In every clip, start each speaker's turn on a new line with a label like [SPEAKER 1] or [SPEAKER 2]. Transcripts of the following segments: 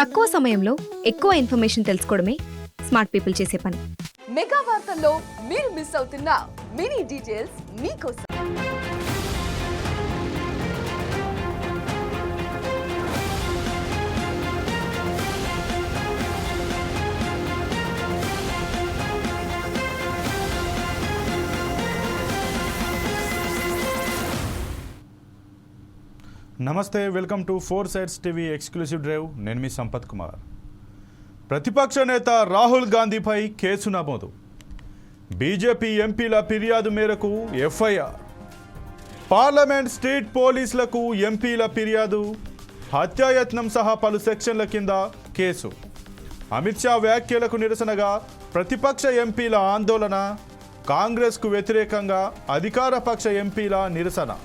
[SPEAKER 1] తక్కువ సమయంలో ఎక్కువ ఇన్ఫర్మేషన్ తెలుసుకోవడమే స్మార్ట్ పీపుల్ చేసే పని.
[SPEAKER 2] మెగా వార్తల్లో మీరు మిస్ అవుతున్న మినీ డీటెయిల్స్ మీకోసం.
[SPEAKER 3] నమస్తే welcome to Four Sides TV exclusive drive. నేను మీ సంపత్ కుమార్. ప్రతిపక్ష నేత రాహుల్ గాంధీపై కేసు నమోదు. బీజేపీ ఎంపీల ఫిర్యాదు మేరకు ఎఫ్ఐఆర్. పార్లమెంట్ స్ట్రీట్ పోలీసులకు ఎంపీల ఫిర్యాదు. హత్యాయత్నం సహా పలు సెక్షన్ల కింద కేసు. అమిత్ షా వ్యాఖ్యలకు నిరసనగా ప్రతిపక్ష ఎంపీల ఆందోళన. కాంగ్రెస్కు వ్యతిరేకంగా అధికార పక్ష ఎంపీల నిరసన.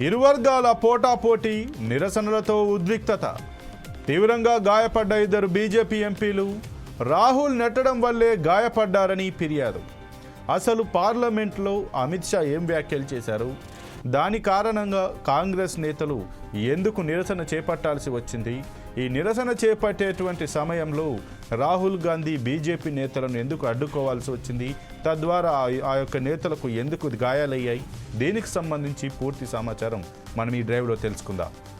[SPEAKER 3] ఇరు వర్గాల పోటాపోటీ నిరసనలతో ఉద్రిక్తత తీవ్రంగా గాయపడ్డ ఇద్దరు బీజేపీ ఎంపీలు రాహుల్ నెట్టడం వల్లే గాయపడ్డారని ఫిర్యాదు. అసలు పార్లమెంట్లో అమిత్ షా ఏం వ్యాఖ్యలు చేశారు? దాని కారణంగా కాంగ్రెస్ నేతలు ఎందుకు నిరసన చేపట్టాల్సి వచ్చింది? ఈ నిరసన చేపట్టేటువంటి సమయంలో రాహుల్ గాంధీ బీజేపీ నేతలను ఎందుకు అడ్డుకోవాల్సి వచ్చింది? తద్వారా ఆ- యొక్క నేతలకు ఎందుకు గాయాలయ్యాయి? దీనికి సంబంధించి పూర్తి సమాచారం మనం ఈ డ్రైవ్లో తెలుసుకుందాం.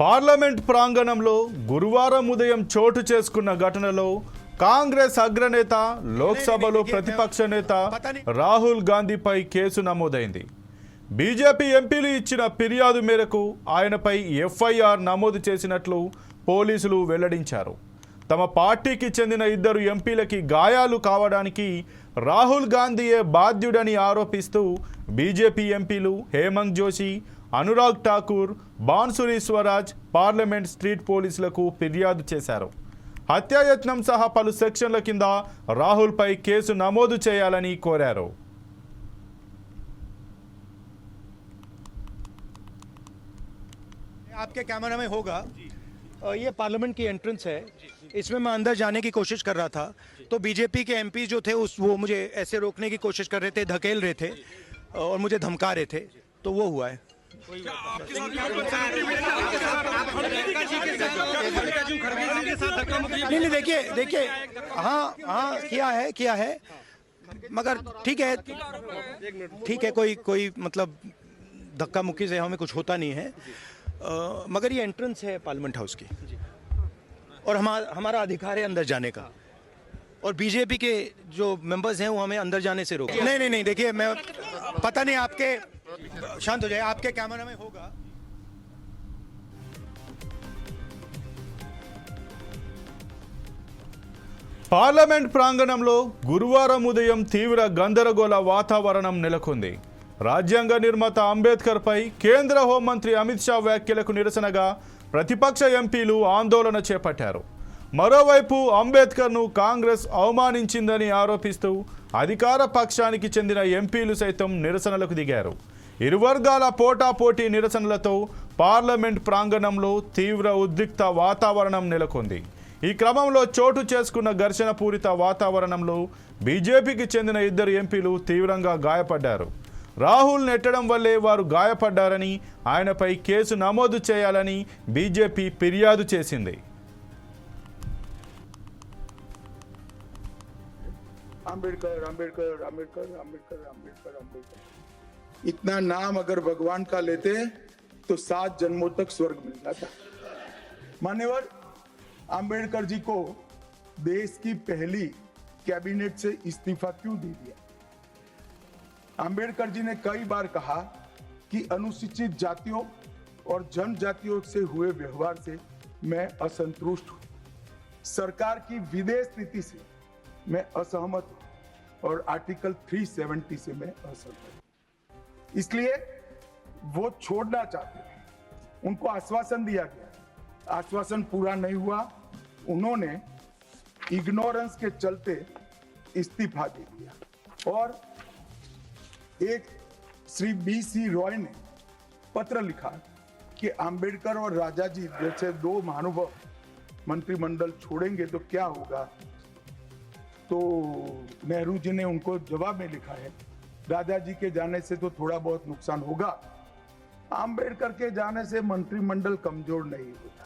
[SPEAKER 3] పార్లమెంట్ ప్రాంగణంలో గురువారం ఉదయం చోటు చేసుకున్న ఘటనలో కాంగ్రెస్ అగ్రనేత లోక్సభలో ప్రతిపక్ష నేత రాహుల్ గాంధీపై కేసు నమోదైంది. బీజేపీ ఎంపీలు ఇచ్చిన ఫిర్యాదు మేరకు ఆయనపై ఎఫ్ఐఆర్ నమోదు చేసినట్లు పోలీసులు వెల్లడించారు. తమ పార్టీకి చెందిన ఇద్దరు ఎంపీలకి గాయాలు కావడానికి రాహుల్ గాంధీయే బాధ్యుడని ఆరోపిస్తూ బీజేపీ ఎంపీలు హేమంత్ జోషి అనురాగ్ ఠాకూర్ బాన్సురి స్వరాజ్ పార్లమెంట్ స్ట్రీట్ పోలీసులకు ఫిర్యాదు చేశారు హత్యాయత్నం సహా పలు సెక్షన్ల కింద రాహుల్పై కేసు నమోదు చేయాలని కోరారు
[SPEAKER 4] आपके कैमरा में होगा अ, ये पार्लियामेंट की एंट्रेंस है इसमें मैं अंदर जाने की कोशिश कर रहा था तो बीजेपी के एमपी जो थे उस वो मुझे ऐसे रोकने की कोशिश कर रहे थे धकेल रहे थे अ, और मुझे धमका रहे थे तो वो हुआ है नहीं नहीं देखिए देखिए हाँ हाँ किया है किया है मगर ठीक है ठीक है कोई कोई मतलब धक्का मुक्की से हमें कुछ होता नहीं है। अ, मगर ये एंट्रेंस है पार्लियामेंट हाउस की। और हमारा हमारा अधिकार है अंदर जाने का। और बीजेपी के जो मेंबर्स हैं वो हमें अंदर जाने से रोक नहीं नहीं नहीं देखिए मैं पता नहीं आपके शांत हो जाए आपके कैमरा में होगा
[SPEAKER 3] పార్లమెంట్ ప్రాంగణంలో గురువారం ఉదయం తీవ్ర గందరగోళ వాతావరణం నెలకొంది రాజ్యాంగ నిర్మాత అంబేద్కర్పై కేంద్ర హోంమంత్రి అమిత్ షా వ్యాఖ్యలకు నిరసనగా ప్రతిపక్ష ఎంపీలు ఆందోళన చేపట్టారు మరోవైపు అంబేద్కర్ను కాంగ్రెస్ అవమానించిందని ఆరోపిస్తూ అధికార పక్షానికి చెందిన ఎంపీలు సైతం నిరసనలకు దిగారు ఇరు వర్గాల పోటాపోటీ నిరసనలతో పార్లమెంట్ ప్రాంగణంలో తీవ్ర ఉద్రిక్త వాతావరణం నెలకొంది. ఈ క్రమంలో చోటు చేసుకున్న ఘర్షణ పూరిత వాతావరణంలో బీజేపీకి చెందిన ఇద్దరు ఎంపీలు తీవ్రంగా గాయపడ్డారు. రాహుల్ నెట్టడం వల్లే వారు గాయపడ్డారని ఆయనపై కేసు నమోదు చేయాలని బీజేపీ ఫిర్యాదు చేసింది.
[SPEAKER 5] అంబేద్కర్ అంబేద్కర్ అంబేద్కర్ అంబేద్కర్ అంబేద్కర్ అంబేద్కర్ इतना नाम अगर भगवान का लेते तो सात जन्मों तक स्वर्ग मिल जाता। मान्यवर आम्बेडकर जी को देश की पहली कैबिनेट से इस्तीफा क्यों दे दिया? आम्बेडकर जी ने कई बार कहा कि अनुसूचित जातियों और जनजातियों से हुए व्यवहार से मैं असंतुष्ट हूँ। सरकार की विदेश नीति से मैं असहमत हूँ और आर्टिकल 370 से मैं असहमत इसलिए वो छोड़ना चाहते उनको आश्वासन दिया गया। आश्वासन पूरा नहीं हुआ। उन्होंने इग्नोरेंस के चलते इस्तीफा दे दिया। और एक श्री बी सी रॉय ने पत्र लिखा कि आंबेडकर और राजा जी जैसे दो महानुभव मंत्रिमंडल छोड़ेंगे तो क्या होगा? तो नेहरू जी ने उनको जवाब में लिखा है राजा जी के जाने से तो थोड़ा बहुत नुकसान होगा। अंबेडकर के जाने से मंत्रिमंडल कमज़ोर नहीं होता।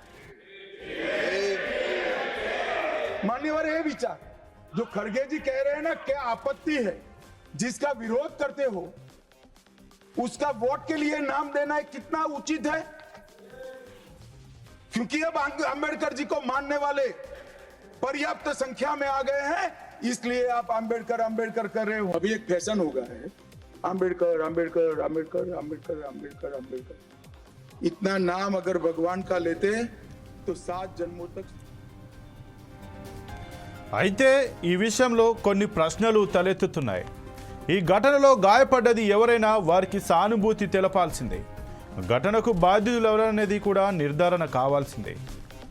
[SPEAKER 5] मान्यवर, ये विचार, जो खड़गे जी कह रहे हैं ना, क्या आपत्ति है? जिसका विरोध करते हो, उसका वोट के लिए नाम देना है कितना उचित है? क्योंकि अब अंबेडकर जी को मानने वाले पर्याप्त संख्या में आ गए हैं। इसलिए आप अंबेडकर अंबेडकर कर रहे हो अभी एक फैशन हो गया है अंबेडकर अंबेडकर अंबेडकर अंबेडकर अंबेडकर अंबेडकर इतना नाम अगर भगवान का लेते तो सात जन्मों तक
[SPEAKER 3] అయితే ఈ విషయంలో కొన్ని ప్రశ్నలు తలెత్తుతున్నాయి ఈ ఘటనలో గాయపడ్డది ఎవరైనా వారికి సానుభూతి తెలపాల్సిందే ఘటనకు బాధ్యులు ఎవరనేది కూడా నిర్ధారణ కావాల్సిందే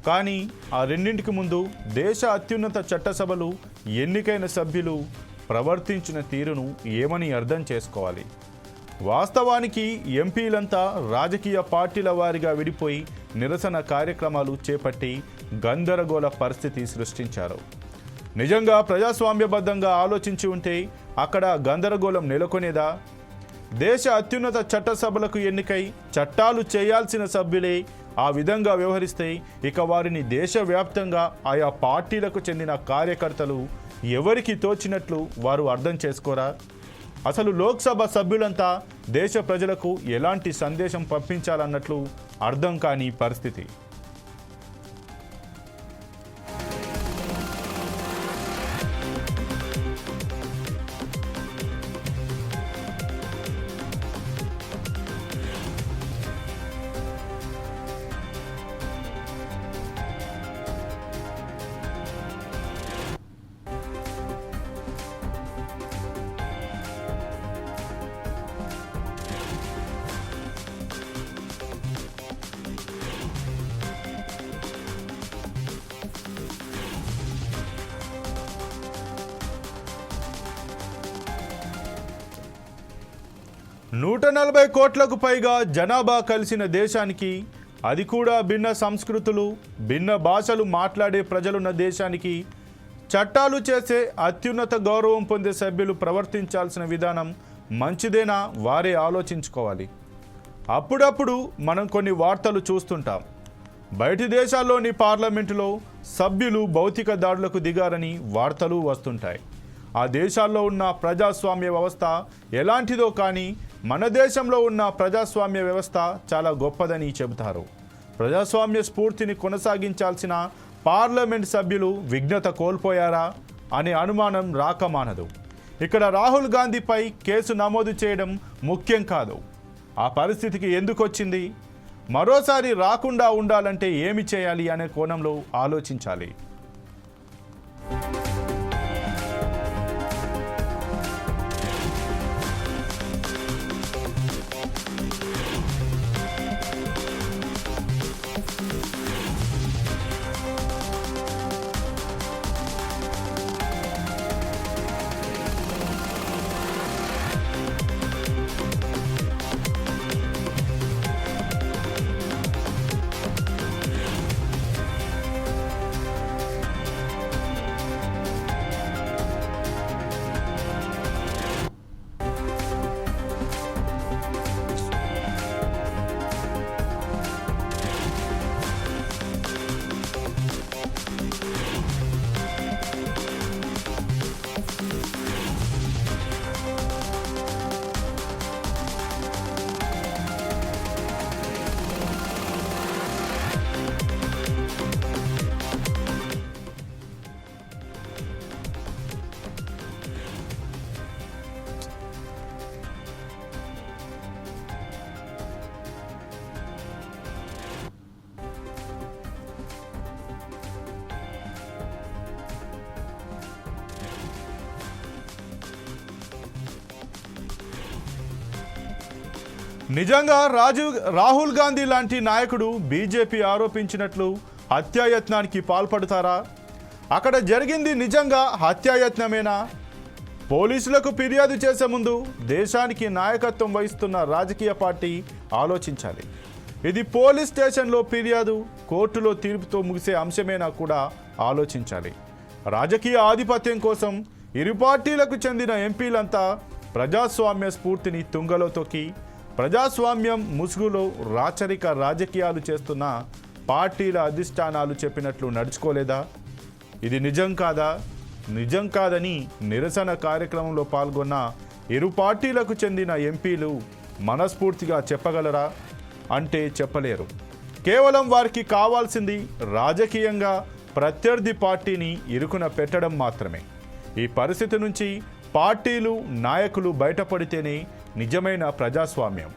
[SPEAKER 3] కానీ ఆ రెండింటికి ముందు దేశ అత్యున్నత చట్టసభలు ఎన్నికైన సభ్యులు ప్రవర్తించిన తీరును ఏమని అర్థం చేసుకోవాలి? వాస్తవానికి ఎంపీలంతా రాజకీయ పార్టీల వారిగా విడిపోయి నిరసన కార్యక్రమాలు చేపట్టి గందరగోళ పరిస్థితి సృష్టించారు. నిజంగా ప్రజాస్వామ్యబద్ధంగా ఆలోచించి ఉంటే అక్కడ గందరగోళం నెలకొనేదా? దేశ అత్యున్నత చట్టసభలకు ఎన్నికై చట్టాలు చేయాల్సిన సభ్యులే ఆ విధంగా వ్యవహరిస్తే ఇక వారిని దేశవ్యాప్తంగా ఆయా పార్టీలకు చెందిన కార్యకర్తలు ఎవరికి తోచినట్లు వారు అర్థం చేసుకోరా? అసలు లోక్సభ సభ్యులంతా దేశ ప్రజలకు ఎలాంటి సందేశం పంపించాలన్నట్లు అర్థం కాని పరిస్థితి. నూట నలభై కోట్లకు పైగా జనాభా కలిసిన దేశానికి అది కూడా భిన్న సంస్కృతులు భిన్న భాషలు మాట్లాడే ప్రజలున్న దేశానికి చట్టాలు చేసే అత్యున్నత గౌరవం పొందే సభ్యులు ప్రవర్తించాల్సిన విధానం మంచిదేనా? వారే ఆలోచించుకోవాలి. అప్పుడప్పుడు మనం కొన్ని వార్తలు చూస్తుంటాం. బయటి దేశాల్లోని పార్లమెంటులో సభ్యులు భౌతిక దాడులకు దిగారని వార్తలు వస్తుంటాయి. ఆ దేశాల్లో ఉన్న ప్రజాస్వామ్య వ్యవస్థ ఎలాంటిదో కానీ మన దేశంలో ఉన్న ప్రజాస్వామ్య వ్యవస్థ చాలా గొప్పదని చెబుతారు. ప్రజాస్వామ్య స్ఫూర్తిని కొనసాగించాల్సిన పార్లమెంట్ సభ్యులు విఘ్నత కోల్పోయారా అనే అనుమానం రాకమానదు ఇక్కడ రాహుల్ గాంధీపై కేసు నమోదు చేయడం ముఖ్యం కాదు. ఆ పరిస్థితికి ఎందుకు వచ్చింది మరోసారి రాకుండా ఉండాలంటే ఏమి చేయాలి అనే కోణంలో ఆలోచించాలి. నిజంగా రాజీవ్ రాహుల్ గాంధీ లాంటి నాయకుడు బీజేపీ ఆరోపించినట్లు హత్యాయత్నానికి పాల్పడతారా? అక్కడ జరిగింది నిజంగా హత్యాయత్నమేనా? పోలీసులకు ఫిర్యాదు చేసే ముందు దేశానికి నాయకత్వం వహిస్తున్న రాజకీయ పార్టీ ఆలోచించాలి. ఇది పోలీస్ స్టేషన్లో ఫిర్యాదు కోర్టులో తీర్పుతో ముగిసే అంశమేనా కూడా ఆలోచించాలి. రాజకీయ ఆధిపత్యం కోసం ఇరు పార్టీలకు చెందిన ఎంపీలంతా ప్రజాస్వామ్య స్ఫూర్తిని తుంగలో తొక్కి ప్రజాస్వామ్యం ముసుగులో రాచరిక రాజకీయాలు చేస్తున్న పార్టీల అధిష్టానాలు చెప్పినట్లు నడుచుకోలేదా? ఇది నిజం కాదా? నిజం కాదని నిరసన కార్యక్రమంలో పాల్గొన్న ఇరు పార్టీలకు చెందిన ఎంపీలు మనస్ఫూర్తిగా చెప్పగలరా? అంటే చెప్పలేరు. కేవలం వారికి కావాల్సింది రాజకీయంగా ప్రత్యర్థి పార్టీని ఇరుకున పెట్టడం మాత్రమే. ఈ పరిస్థితి నుంచి పార్టీలు నాయకులు బయటపడితేనే నిజమైన ప్రజాస్వామ్యం.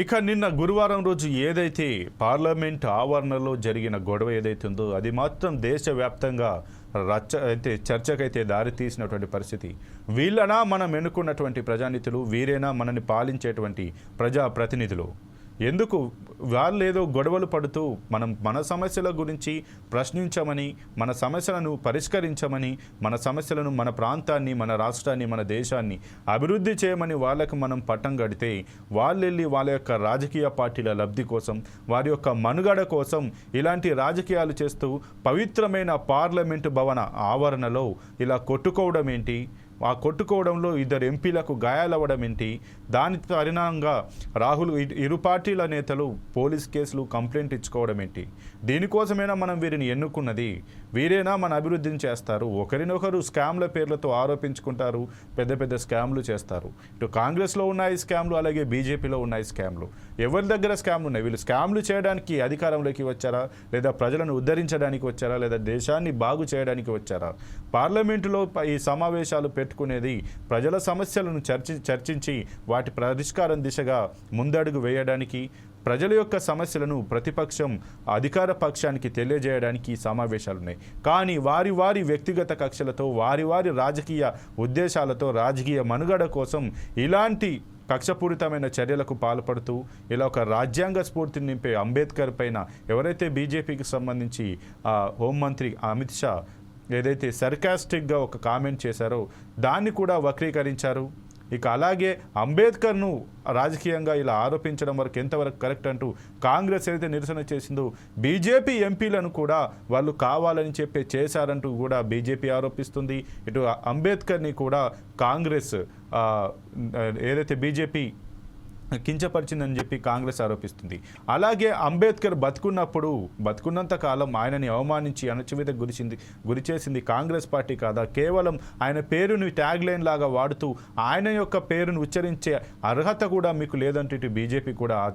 [SPEAKER 3] ఇక నిన్న గురువారం రోజు ఏదైతే పార్లమెంట్ ఆవరణలో జరిగిన గొడవ ఏదైతే ఉందో అది మాత్రం దేశవ్యాప్తంగా రచ్చ అయితే చర్చకైతే దారి తీసినటువంటి పరిస్థితి. వీళ్ళనా మనం ఎన్నుకున్నటువంటి ప్రజానిధులు వీరేనా మనని పాలించేటువంటి ప్రజా ప్రతినిధులు ఎందుకు వాళ్ళు ఏదో గొడవలు పడుతూ మనం మన సమస్యల గురించి ప్రశ్నించమని మన సమస్యలను పరిష్కరించమని మన సమస్యలను మన ప్రాంతాన్ని మన రాష్ట్రాన్ని మన దేశాన్ని అభివృద్ధి చేయమని వాళ్ళకు మనం పట్టం కడితే వాళ్ళు వెళ్ళి వాళ్ళ యొక్క రాజకీయ పార్టీల లబ్ధి కోసం వారి యొక్క మనుగడ కోసం ఇలాంటి రాజకీయాలు చేస్తూ పవిత్రమైన పార్లమెంటు భవన ఆవరణలో ఇలా కొట్టుకోవడం ఏంటి? ఆ కొట్టుకోవడంలో ఇద్దరు ఎంపీలకు గాయాలవ్వడం ఏంటి? దాని పరిణామంగా రాహుల్ ఇ- ఇరు పార్టీల నేతలు పోలీస్ కేసులు కంప్లైంట్ ఇచ్చుకోవడం ఏంటి? దీనికోసమైనా మనం వీరిని ఎన్నుకున్నది? వీరేనా మన అభివృద్ధిని చేస్తారు? ఒకరినొకరు స్కామ్ల పేర్లతో ఆరోపించుకుంటారు పెద్ద పెద్ద స్కామ్లు చేస్తారు. ఇటు కాంగ్రెస్లో ఉన్నాయి స్కామ్లు అలాగే బీజేపీలో ఉన్నాయి స్కామ్లు. ఎవరి దగ్గర స్కామ్లు ఉన్నాయి? వీళ్ళు స్కామ్లు చేయడానికి అధికారంలోకి వచ్చారా? లేదా ప్రజలను ఉద్ధరించడానికి వచ్చారా? లేదా దేశాన్ని బాగు చేయడానికి వచ్చారా? పార్లమెంటులో ఈ సమావేశాలు పెట్టుకునేది ప్రజల సమస్యలను చర్చి చర్చించి వాటి వాటి పరిష్కారం దిశగా ముందడుగు వేయడానికి ప్రజల యొక్క సమస్యలను ప్రతిపక్షం అధికార పక్షానికి తెలియజేయడానికి సమావేశాలు ఉన్నాయి కానీ వారి వారి వ్యక్తిగత కక్షలతో వారి వారి రాజకీయ ఉద్దేశాలతో రాజకీయ మనుగడ కోసం ఇలాంటి కక్షపూరితమైన చర్యలకు పాల్పడుతూ ఇలా ఒక రాజ్యాంగ స్ఫూర్తిని నింపే అంబేద్కర్ పైన ఎవరైతే బీజేపీకి సంబంధించి ఆ, హోంమంత్రి అమిత్ షా ఏదైతే సర్కాస్టిక్గా ఒక కామెంట్ చేశారో దాన్ని కూడా వక్రీకరించారు. ఇక అలాగే అంబేద్కర్ను రాజకీయంగా ఇలా ఆరోపించడం వరకు ఎంతవరకు కరెక్ట్ అంటూ కాంగ్రెస్ ఏదైతే నిరసన చేసిందో బీజేపీ ఎంపీలను కూడా వాళ్ళు కావాలని చెప్పి చేశారంటూ కూడా బీజేపీ ఆరోపిస్తుంది. ఇటు అంబేద్కర్ని కూడా కాంగ్రెస్ ఏదైతే బీజేపీ కించపరిచిందని చెప్పి కాంగ్రెస్ ఆరోపిస్తుంది. అలాగే అంబేద్కర్ బతుకున్నప్పుడు బతుకున్నంత కాలం ఆయనని అవమానించి అణచివేత గురిచింది గురిచేసింది కాంగ్రెస్ పార్టీ కాదా? కేవలం ఆయన పేరుని ట్యాగ్ లైన్ లాగా వాడుతూ ఆయన యొక్క పేరును ఉచ్చరించే అర్హత కూడా మీకు లేదంటే ఇటు బీజేపీ కూడా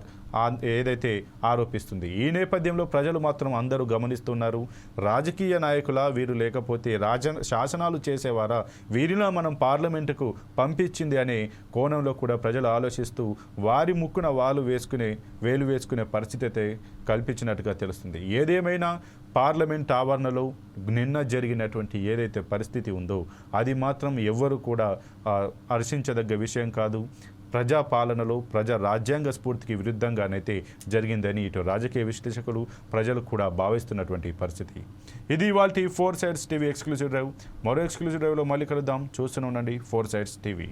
[SPEAKER 3] ఏదైతే ఆరోపిస్తుంది. ఈ నేపథ్యంలో ప్రజలు మాత్రం అందరూ గమనిస్తున్నారు. రాజకీయ నాయకుల వీరు లేకపోతే రాజ శాసనాలు చేసేవారా? వీరిలో మనం పార్లమెంటుకు పంపించింది అనే కోణంలో కూడా ప్రజలు ఆలోచిస్తూ వారి ముక్కున వాళ్ళు వేసుకునే వేలు వేసుకునే పరిస్థితి అయితే కల్పించినట్టుగా తెలుస్తుంది. ఏదేమైనా పార్లమెంట్ ఆవరణలో నిన్న జరిగినటువంటి ఏదైతే పరిస్థితి ఉందో అది మాత్రం ఎవ్వరు కూడా హర్షించదగ్గ విషయం కాదు. ప్రజా పాలనలో ప్రజా రాజ్యాంగ స్ఫూర్తికి విరుద్ధంగానైతే జరిగిందని ఇటు రాజకీయ విశ్లేషకులు ప్రజలు కూడా భావిస్తున్నటువంటి పరిస్థితి. ఇది ఇవాళ four sides TV exclusive drive. మరో ఎక్స్క్లూజివ్ డ్రైవ్లో మళ్ళీ కలుద్దాం. చూస్తూనే ఉండండి ఫోర్ సైడ్స్ టీవీ.